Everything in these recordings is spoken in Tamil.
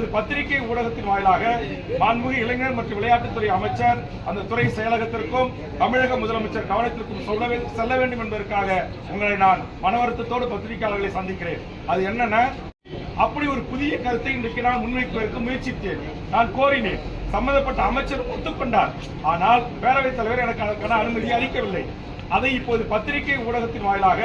இப்போது பத்திரிகை ஊடகத்தின் வாயிலாக மாண்புமிகு இளைஞர் மற்றும் விளையாட்டுத்துறை அமைச்சர் அந்த துறை செயலகத்திற்கும் தமிழக முதலமைச்சர் கவனத்திற்கும் சொல்ல செல்ல வேண்டும் என்பதற்காக உங்களை நான் மனவருத்தத்தோடு பத்திரிகையாளர்களை சந்திக்கிறேன். அது என்னென்ன? அப்படி ஒரு புதிய கருத்தை இன்றைக்கு நான் முன்வைப்பதற்கு முயற்சித்தேன். நான் கோரினேன். சம்பந்தப்பட்ட அமைச்சர் ஒத்துக்கொண்டார். ஆனால் பேரவைத் தலைவர் எனக்கு அதற்கான அனுமதி அளிக்கவில்லை. அதை இப்போது பத்திரிகை ஊடகத்தின் வாயிலாக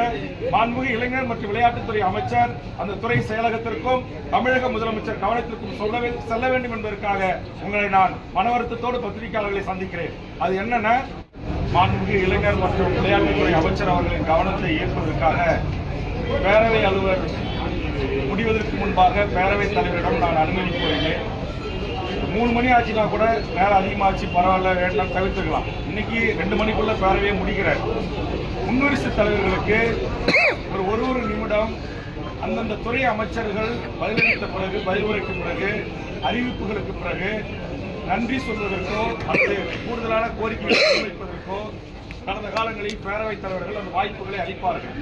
மாண்புமிகு இளைஞர் மற்றும் விளையாட்டுத்துறை அமைச்சர் அந்த துறை செயலகத்திற்கும் தமிழக முதலமைச்சர் கவனத்திற்கும் சொல்ல செல்ல வேண்டும் என்பதற்காக உங்களை நான் மனவருத்தத்தோடு பத்திரிகையாளர்களை சந்திக்கிறேன். அது என்னென்ன மாண்புமிகு இளைஞர் மற்றும் விளையாட்டுத்துறை அமைச்சர் அவர்களின் கவனத்தை ஈர்ப்பதற்காக பேரவை அலுவலர் முடிவதற்கு முன்பாக பேரவைத் தலைவரிடம் நான் அனுமதி கோரினேன் மூணு மணி ஆச்சுன்னா கூட வேலை அதிகமாச்சு பரவாயில்ல வேண்டாம் தவிர்த்துக்கலாம். இன்னைக்கு ரெண்டு மணிக்குள்ள பேரவையை முடிக்கிறார். முன்னரசு தலைவர்களுக்கு ஒரு ஒரு ஒரு நிமிடம் அந்தந்த துறை அமைச்சர்கள் பதிலளித்த பிறகு பதில் உரைக்கு பிறகு அறிவிப்புகளுக்கு பிறகு நன்றி சொல்வதற்கோ அல்லது கூடுதலான கோரிக்கைகளை வைப்பதற்கோ கடந்த காலங்களில் பேரவைத் தலைவர்கள் அந்த வாய்ப்புகளை அளிப்பார்கள்.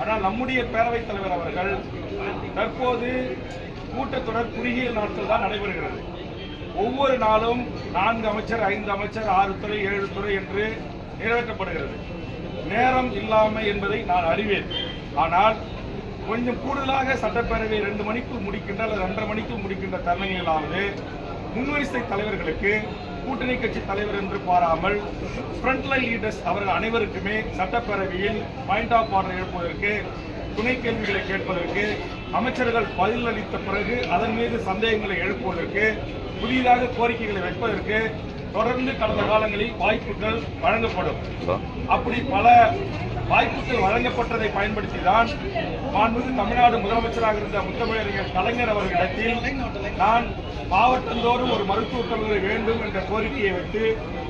ஆனால் நம்முடைய பேரவைத் தலைவர் அவர்கள் தற்போது கூட்டத்தொடர் குறுகிய நாட்கள் தான் நடைபெறுகிறது. ஒவ்வொரு நாளும் நான்கு அமைச்சர் ஐந்து அமைச்சர் ஆறு துறை ஏழு துறை என்று நிறைவேற்றப்படுகிறது. நேரம் இல்லாமை என்பதை நான் அறிவேன். ஆனால் கொஞ்சம் கூடுதலாக சட்டப்பேரவை ரெண்டு மணிக்கு முடிக்கின்ற அல்லது ரெண்டரை மணிக்கு முடிக்கின்ற தருணங்களிலாவது முன்வரிசை தலைவர்களுக்கு கூட்டணி கட்சி தலைவர் என்று பாராமல் ஃப்ரண்ட்லைன் லீடர்ஸ் அவர்கள் அனைவருக்குமே சட்டப்பேரவையில் பாயிண்ட் ஆஃப் ஆர்டர் எழுப்புவதற்கு துணை கேள்விகளை கேட்பதற்கு அமைச்சர்கள் பதில் அளித்த பிறகு அதன் மீது சந்தேகங்களை எழுப்புவதற்கு புதிதாக கோரிக்கைகளை வைப்பதற்கு தொடர்ந்து கடந்த காலங்களில் வாய்ப்புகள் வழங்கப்படும். அப்படி பல வாய்ப்புகள் வழங்கப்பட்டதை பயன்படுத்தி தான் மாண்புமிகு தமிழ்நாடு முதலமைச்சராக இருந்த முத்தமிழறிஞர் கலைஞர் அவர்களிடத்தில் நான் மாவட்டந்தோறும் ஒரு மருத்துவக் கல்லூரி வேண்டும் என்ற கோரிக்கையை வைத்து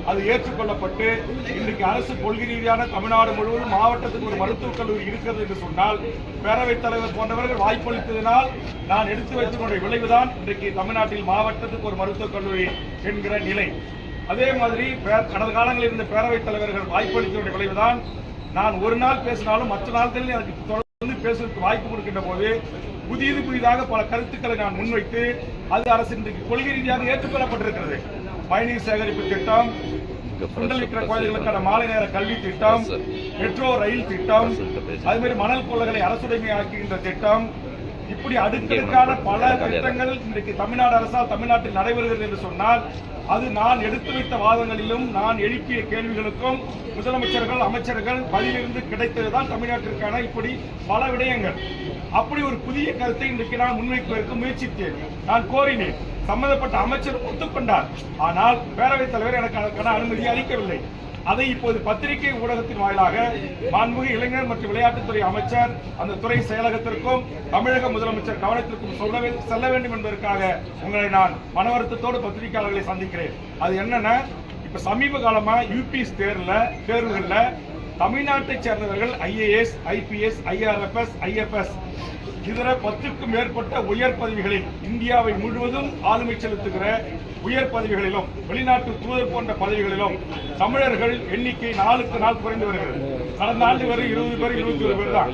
அது ஏற்றுக்கொள்ளப்பட்டு இன்றைக்கு அரசு கொள்கை ரீதியான தமிழ்நாடு முழுவதும் மாவட்டத்துக்கு ஒரு மருத்துவக் கல்லூரி இருக்கிறது என்று சொன்னால் பேரவைத் தலைவர் போன்றவர்கள் வாய்ப்பளித்ததினால் நான் எடுத்து வைத்துக் விளைவுதான் இன்றைக்கு தமிழ்நாட்டில் மாவட்டத்துக்கு ஒரு மருத்துவக் கல்லூரி என்கிற நிலை. அதே மாதிரி பே- கடந்த காலங்களில் இருந்த பேரவைத் தலைவர்கள் வாய்ப்பளித்தவருடைய விளைவுதான் நான் ஒரு நாள் பேசினாலும் மற்ற நாட்களில் எனக்கு தொடர்ந்து பேசுவதற்கு வாய்ப்பு கொடுக்கின்ற போது புதியது புதிதாக பல கருத்துக்களை நான் முன்வைத்து அது அரசு இன்றைக்கு கொள்கை ரீதியாக ஏற்றுக்கொள்ளப்பட்டிருக்கிறது. பயணீர் சேகரிப்பு திட்டம் சுண்டல் விற்கிற குழந்தைகளுக்கான மாலை நேர கல்வி திட்டம் மெட்ரோ ரயில் திட்டம் அது மாதிரி மணல் கொள்ளைகளை அரசுடைமையாக்குகின்ற திட்டம் இப்படி அடுக்கடுக்கான பல திட்டங்கள் இன்றைக்கு தமிழ்நாடு அரசால் தமிழ்நாட்டில் நடைபெறுகிறது என்று சொன்னால் அது நான் எடுத்து வைத்த வாதங்களிலும் நான் எழுப்பிய கேள்விகளுக்கும் முதலமைச்சர்கள் அமைச்சர்கள் பதிலிருந்து கிடைத்ததுதான் தமிழ்நாட்டிற்கான இப்படி பல விடயங்கள். அப்படி ஒரு புதிய கருத்தை இன்றைக்கு நான் முன்வைப்பதற்கு முயற்சித்தேன். நான் கோரினேன். சம்பந்தப்பட்ட அமைச்சர் ஒத்துக்கொண்டார். ஆனால் பேரவைத் தலைவர் எனக்கு அதற்கான அனுமதி அளிக்கவில்லை. அதை இப்போது பத்திரிகை ஊடகத்தின் வாயிலாக மாண்புமிகு இளைஞர் மற்றும் விளையாட்டுத்துறை அமைச்சர் அந்த துறை செயலகத்திற்கும் தமிழக முதலமைச்சர் கவனத்திற்கும் சொல்ல செல்ல வேண்டும் என்பதற்காக உங்களை நான் மனவருத்தத்தோடு பத்திரிகையாளர்களை சந்திக்கிறேன். அது என்னன்னா இப்ப சமீப காலமா யூபிஎஸ் தேர்வுல தேர்வுகள்ல தமிழ்நாட்டைச் சேர்ந்தவர்கள் ஐஏஎஸ் ஐபிஎஸ் ஐஆர்எஃப்எஸ் ஐஎஃப்எஸ் இதர பத்துக்கும் மேற்பட்ட உயர் பதவிகளில் இந்தியாவை முழுவதும் ஆளுமை செலுத்துகிற உயர் பதவிகளிலும் வெளிநாட்டு தூதர் போன்ற பதவிகளிலும் தமிழர்கள் எண்ணிக்கை நாளுக்கு நாள் குறைந்து வருகிறது. கடந்த ஆண்டு வரை இருபது பேர் இருபத்தி ஒரு பேர் தான்.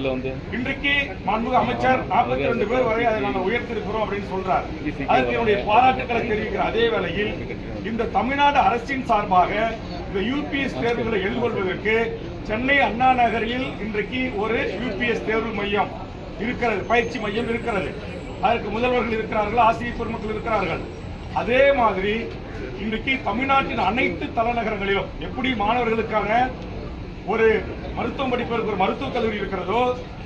இன்றைக்கு மாண்புமிகு அமைச்சர் நாற்பத்தி ரெண்டு பேர் வரை அதை நாங்கள் உயர்த்திருக்கிறோம் அப்படின்னு சொல்றார். அதற்கு என்னுடைய பாராட்டுக்களை தெரிவிக்கிற அதே வேளையில் இந்த தமிழ்நாடு அரசின் சார்பாக இந்த யூபிஎஸ் தேர்வுகளை எதிர்கொள்வதற்கு சென்னை அண்ணா நகரில் இன்றைக்கு ஒரு யூபிஎஸ் தேர்வு மையம் இருக்கிறது பயிற்சி மையம் இருக்கிறது. அதற்கு முதல்வர்கள் இருக்கிறார்கள் ஆசிரியர் பெருமக்கள் இருக்கிறார்கள்? அதே மாதிரி இன்றைக்கு தமிழ்நாட்டின் அனைத்து தலைநகரங்களிலும் எப்படி மாணவர்களுக்கான ஒரு மருத்துவம் படிப்பதற்கு ஒரு மருத்துவக் கல்லூரி இருக்கிறதோ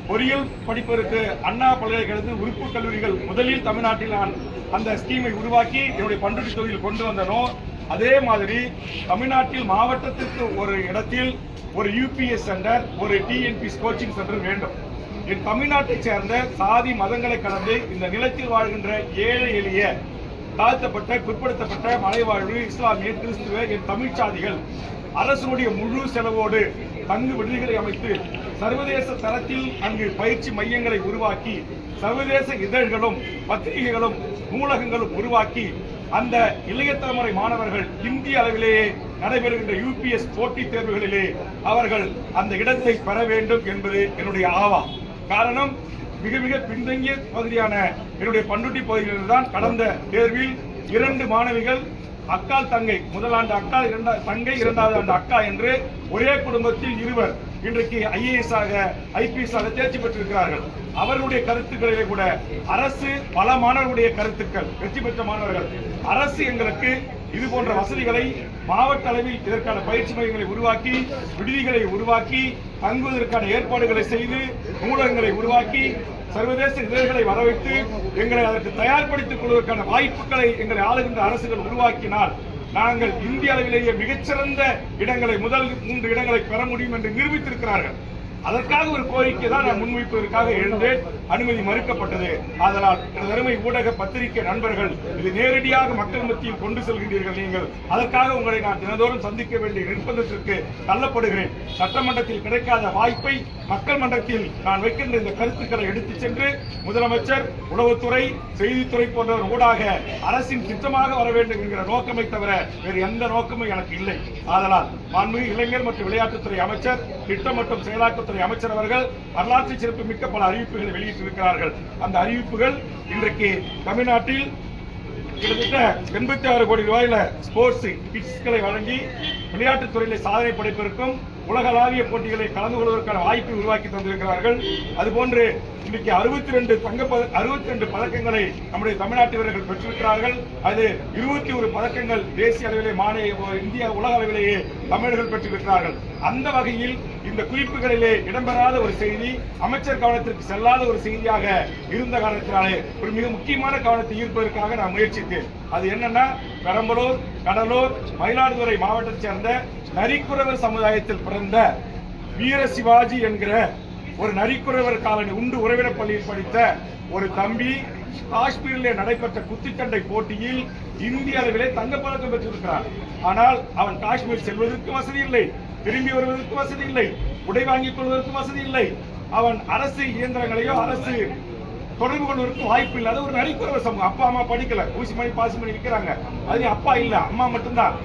பொறியியல் படிப்பதற்கு அண்ணா பல்கலைக்கழகத்தில் உறுப்பு கல்லூரிகள் முதலில் தமிழ்நாட்டில் நான் அந்த ஸ்கீமை உருவாக்கி என்னுடைய பண்ருட்டி தொகுதியில் கொண்டு வந்தனோ அதே மாதிரி தமிழ்நாட்டில் மாவட்டத்திற்கு ஒரு இடத்தில் ஒரு யூபிஎஸ் சென்டர் ஒரு T N P S coaching centre வேண்டும். என் தமிழ்நாட்டைச் சேர்ந்த சாதி மதங்களை கடந்து இந்த நிலத்தில் வாழ்கின்ற ஏழை எளிய தாழ்த்தப்பட்ட பிற்படுத்தப்பட்ட மலைவாழ்வு இஸ்லாமிய கிறிஸ்துவ என் தமிழ் சாதிகள் அரசுடைய முழு செலவோடு தங்கு விடுதிகளை அமைத்து சர்வதேச தரத்தில் அங்கு பயிற்சி மையங்களை உருவாக்கி சர்வதேச இதழ்களும் பத்திரிகைகளும் நூலகங்களும் உருவாக்கி அந்த இளைய தலைமுறை மாணவர்கள் இந்திய அளவிலேயே நடைபெறுகின்ற யூபிஎஸ் போட்டித் தேர்வுகளிலே அவர்கள் அந்த இடத்தை பெற வேண்டும் என்பது என்னுடைய ஆவா. காரணம் மிக மிக பின்தங்கிய பகுதியான என்னுடைய பண்ருட்டி பகுதிகளில் தான் கடந்த தேர்வில் இரண்டு மாணவிகள் அக்கால் தங்கை முதலாண்டு அக்கா இரண்டா தங்கை இரண்டாவது ஆண்டு அக்கா என்று ஒரே குடும்பத்தில் இருவர் இன்றைக்கு ஐஏஎஸ் ஆக ஐபிஎஸ் ஆக தேர்ச்சி பெற்றிருக்கிறார்கள். அவர்களுடைய கருத்துக்களிலே கூட அரசு பல மாணவர்களுடைய கருத்துக்கள் வெற்றி பெற்ற மாணவர்கள் அரசு எங்களுக்கு இது போன்ற வசதிகளை மாவட்ட அளவில் இதற்கான பயிற்சி மையங்களை உருவாக்கி விடுதிகளை உருவாக்கி தங்குவதற்கான ஏற்பாடுகளை செய்து நூலகங்களை உருவாக்கி சர்வதேச இதழ்களை வரவைத்து எங்களை அதற்கு தயார்படுத்திக் கொள்வதற்கான வாய்ப்புகளை எங்களை ஆளுகின்ற அரசுகள் உருவாக்கினால் நாங்கள் இந்திய அளவிலேயே மிகச்சிறந்த இடங்களை முதல் மூன்று இடங்களை பெற முடியும் என்று நிரூபித்திருக்கிறார்கள். அதற்காக ஒரு கோரிக்கை தான் நான் முன்வைப்பதற்காக எழுந்தேன். அனுமதி மறுக்கப்பட்டது. ஆதலால் தருமை ஊடக பத்திரிகை நண்பர்கள் இது நேரடியாக மக்கள் மத்தியில் கொண்டு செல்கின்றீர்கள் நீங்கள். அதற்காக உங்களை நான் தினந்தோறும் சந்திக்க வேண்டிய நிர்பந்தத்திற்கு தள்ளப்படுகிறேன். சட்டமன்றத்தில் கிடைக்காத வாய்ப்பை மக்கள் மன்றத்தில் நான் வைக்கின்ற இந்த கருத்துக்களை எடுத்துச் சென்று முதலமைச்சர் உளவுத்துறை செய்தித்துறை போன்றவர் ஊடாக அரசின் திட்டமாக வர வேண்டும் என்கிற நோக்கமை தவிர வேறு எந்த நோக்கமும் எனக்கு இல்லை. ஆதலால் மாண்புமிகு இளைஞர் மற்றும் விளையாட்டுத்துறை அமைச்சர் திட்டம் மற்றும் செயலாக்கத்துறை அமைச்சர் அவர்கள் வரலாற்று சிறப்பு மிக்க பல அறிவிப்புகளை வெளியிட்டிருக்கிறார்கள். அந்த அறிவிப்புகள் இன்றைக்கு தமிழ்நாட்டில் கிட்டத்தட்ட எண்பத்தி ஆறு கோடி ரூபாயில ஸ்போர்ட்ஸ் கிட்ஸ்களை வழங்கி விளையாட்டுத் துறையில சாதனை படைப்பிற்கும் உலகளாவிய போட்டிகளை கலந்து கொள்வதற்கான வாய்ப்பை உருவாக்கி தந்திருக்கிறார்கள். அதுபோன்று இன்னைக்கு அறுபத்தி ரெண்டு தங்க அறுபத்தி ரெண்டு பதக்கங்களை நம்முடைய தமிழ்நாட்டு வீரர்கள் பெற்றிருக்கிறார்கள். அது இருபத்தி ஒரு பதக்கங்கள் தேசிய அளவிலே மாநில இந்திய உலக அளவிலேயே தமிழர்கள் பெற்றிருக்கிறார்கள் அந்த வகையில் இந்த குறிப்புகளிலே இடம்பெறாத ஒரு செய்தி அமைச்சர் கவனத்திற்கு செல்லாத ஒரு செய்தியாக இருந்த காரணத்தினாலே ஒரு மிக முக்கியமான கவனத்தை ஈர்ப்பதற்காக நான் முயற்சித்தேன். அது என்னன்னா பெரம்பலூர் கடலூர் மயிலாடுதுறை மாவட்டத்தை சேர்ந்த நரிக்குறவர் சமுதாயத்தில் பிறந்த வீர சிவாஜி என்கிற ஒரு நரிக்குறவர் காலனி உண்டு உறவினர் பள்ளியில் படித்த ஒரு தம்பி காஷ்மீரிலே நடைபெற்ற குத்துச்சண்டை போட்டியில் இந்திய அளவிலே தங்கப்பதக்கம் பெற்றிருக்கிறார். ஆனால் அவன் காஷ்மீர் செல்வதற்கு வசதி இல்லை. திரும்பி வருவதற்கு வசதி இல்லை. உடை வாங்கிக் கொள்வதற்கு வசதி இல்லை. அவன் அரசு இயந்திரங்களையோ அரசு தொடர்பு கொள்வதற்கு வாய்ப்பு இல்லாத ஒரு நரிக்குறவர் சமூகம் அப்பா அம்மா படிக்கல. ஊசி மணி பாசி மணி விற்கிறாங்க அது அப்பா இல்ல அம்மா மட்டும்தான்.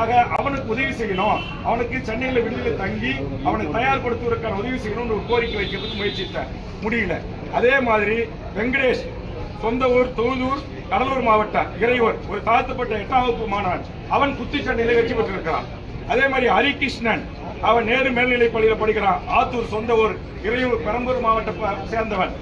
ஆக அவனுக்கு உதவி செய்யணும். அவனுக்கு சென்னையில விடுதலை தங்கி அவனை தயார்படுத்துவதற்கான உதவி செய்யணும்னு ஒரு கோரிக்கை வைக்கிறதுக்கு முயற்சித்தேன் முடியல. அதே மாதிரி வெங்கடேஷ் சொந்த ஊர் தொழுதூர் கடலூர் மாவட்டம் இறையூர் ஒரு தாழ்த்தப்பட்ட எட்டாம் வகுப்பு மாணவன். அவன் குத்துச்சண்டையில வெற்றி பெற்றிருக்கிறான். அதே மாதிரி ஹரிகிருஷ்ணன் அவன் நேரு மேல்நிலைப் பள்ளியில படிக்கிறான். ஆத்தூர் சொந்த ஊர் இறையூர் பெரம்பூர் மாவட்ட சேர்ந்தவன்.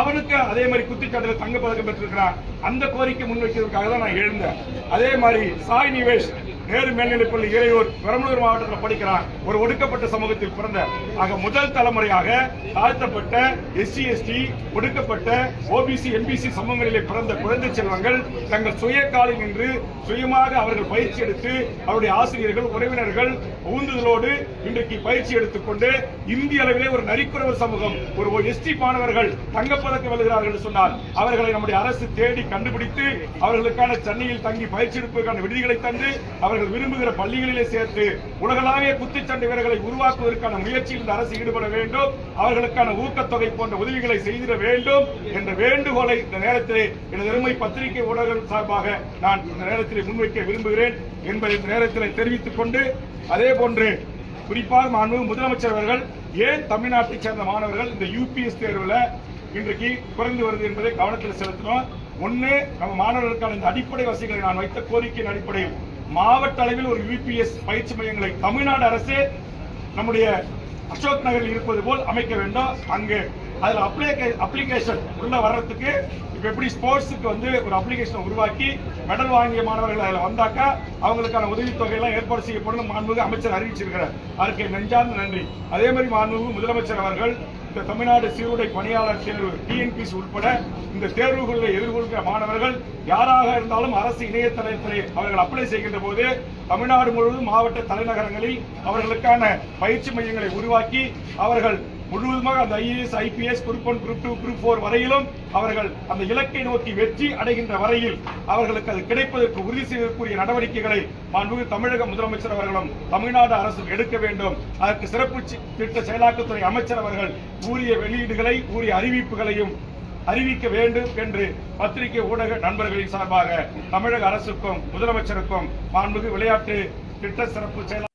அவனுக்கு அதே மாதிரி குத்துச்சாட்டில் தங்க பதக்கம் பெற்றிருக்கிறான். அந்த கோரிக்கை முன்வைக்கிறதுக்காக தான் நான் எழுந்தேன். அதே மாதிரி சாய் நிவேஷ் நேரு மேல்நிலைப் பள்ளி இறையூர் பெரம்பலூர் மாவட்டத்தில் படிக்கிறார். ஒரு ஒடுக்கப்பட்ட சமூகத்தில் பிறந்த ஆக முதல் தலைமுறையாக தாழ்த்தப்பட்ட எஸ்சி எஸ்டி ஒடுக்கப்பட்ட ஓபிசி என்பிசி சமூகங்களிலே பிறந்த குழந்தை செல்வங்கள் தங்கள் சுய காலில் நின்று சுயமாக அவர்கள் பயிற்சி எடுத்து அவருடைய ஆசிரியர்கள் உறவினர்கள் ஊந்துதலோடு இன்றைக்கு பயிற்சி எடுத்துக்கொண்டு இந்திய அளவிலே ஒரு நரிக்குறவர் சமூகம் ஒரு எஸ்டி மாணவர்கள் தங்கப்பதக்கம் வெல்கிறார்கள் சொன்னால் அவர்களை நம்முடைய அரசு தேடி கண்டுபிடித்து அவர்களுக்கான சென்னையில் தங்கி பயிற்சி எடுப்பதற்கான விடுதிகளை தந்து அவர்கள் விரும்புகிற பள்ளிகளிலே சேர்த்து உலகளாவிய குத்துச்சண்டை வீரர்களை உருவாக்குவதற்கான முயற்சியில் இந்த அரசு ஈடுபட வேண்டும். அவர்களுக்கான ஊக்கத்தொகை போன்ற உதவிகளை செய்திட வேண்டும் என்ற வேண்டுகோளை இந்த நேரத்திலே எனது அருமை பத்திரிகை ஊடகம் சார்பாக நான் இந்த நேரத்திலே முன்வைக்க விரும்புகிறேன் என்பதை இந்த நேரத்திலே தெரிவித்துக் கொண்டு அதே போன்று குறிப்பாக மாண்பு முதலமைச்சர் அவர்கள் ஏன் தமிழ்நாட்டைச் சேர்ந்த மாணவர்கள் இந்த யூபிஎஸ் தேர்வுல இன்றைக்கு குறைந்து வருது என்பதை கவனத்தில் செலுத்தினோம். ஒன்று நம்ம மாணவர்களுக்கான இந்த அடிப்படை வசதிகளை நான் வைத்த கோரிக்கையின் அடிப்படையில் மாவட்ட அளவில் ஒரு யூபிஎஸ் பயிற்சி மையங்களை தமிழ்நாடு அரசே நம்முடைய அசோக் நகரில் இருப்பது போல் அமைக்க வேண்டும். அங்கு அதில் அப்ளிகே- அப்ளிகேஷன் உள்ள வர்றதுக்கு இப்போ எப்படி ஸ்போர்ட்ஸுக்கு வந்து ஒரு அப்ளிகேஷனை உருவாக்கி மெடல் வாங்கிய மாணவர்கள் அதில் வந்தாக்கா அவங்களுக்கான உதவித்தொகையெல்லாம் ஏற்பாடு செய்யப்படும் மாண்புமிகு அமைச்சர் அறிவிச்சிருக்கிறார். அதற்கு நெஞ்சார்ந்த நன்றி. அதே மாதிரி மாண்புமிகு முதலமைச்சர் அவர்கள் இந்த தமிழ்நாடு சீருடை பணியாளர் தேர்வு டிஎன்பிசி உட்பட இந்த தேர்வுகளை எதிர்கொள்கிற மாணவர்கள் யாராக இருந்தாலும் அரசு இணையதளத்திலே அவர்கள் அப்ளை செய்கின்ற போது தமிழ்நாடு முழுவதும் மாவட்ட தலைநகரங்களில் அவர்களுக்கான பயிற்சி மையங்களை உருவாக்கி அவர்கள் முழுவதுமாக அந்த IAS IPS group one group two group four வரையிலும் அவர்கள் அந்த இலக்கை நோக்கி வெற்றி அடைகின்ற வரையில் அவர்களுக்கு அது கிடைப்பதற்கு உறுதி செய்வதற்குரிய நடவடிக்கைகளை மாண்புமிகு தமிழக முதலமைச்சர் அவர்களும் தமிழ்நாடு அரசும் எடுக்க வேண்டும். அதற்கு சிறப்பு திட்ட செயலாக்கத்துறை அமைச்சர் அவர்கள் உரிய வெளியீடுகளை உரிய அறிவிப்புகளையும் அறிவிக்க வேண்டும் என்று பத்திரிகை ஊடக நண்பர்களின் சார்பாக தமிழக அரசுக்கும் முதலமைச்சருக்கும் மாண்புமிகு விளையாட்டு திட்ட சிறப்பு செயலாளர்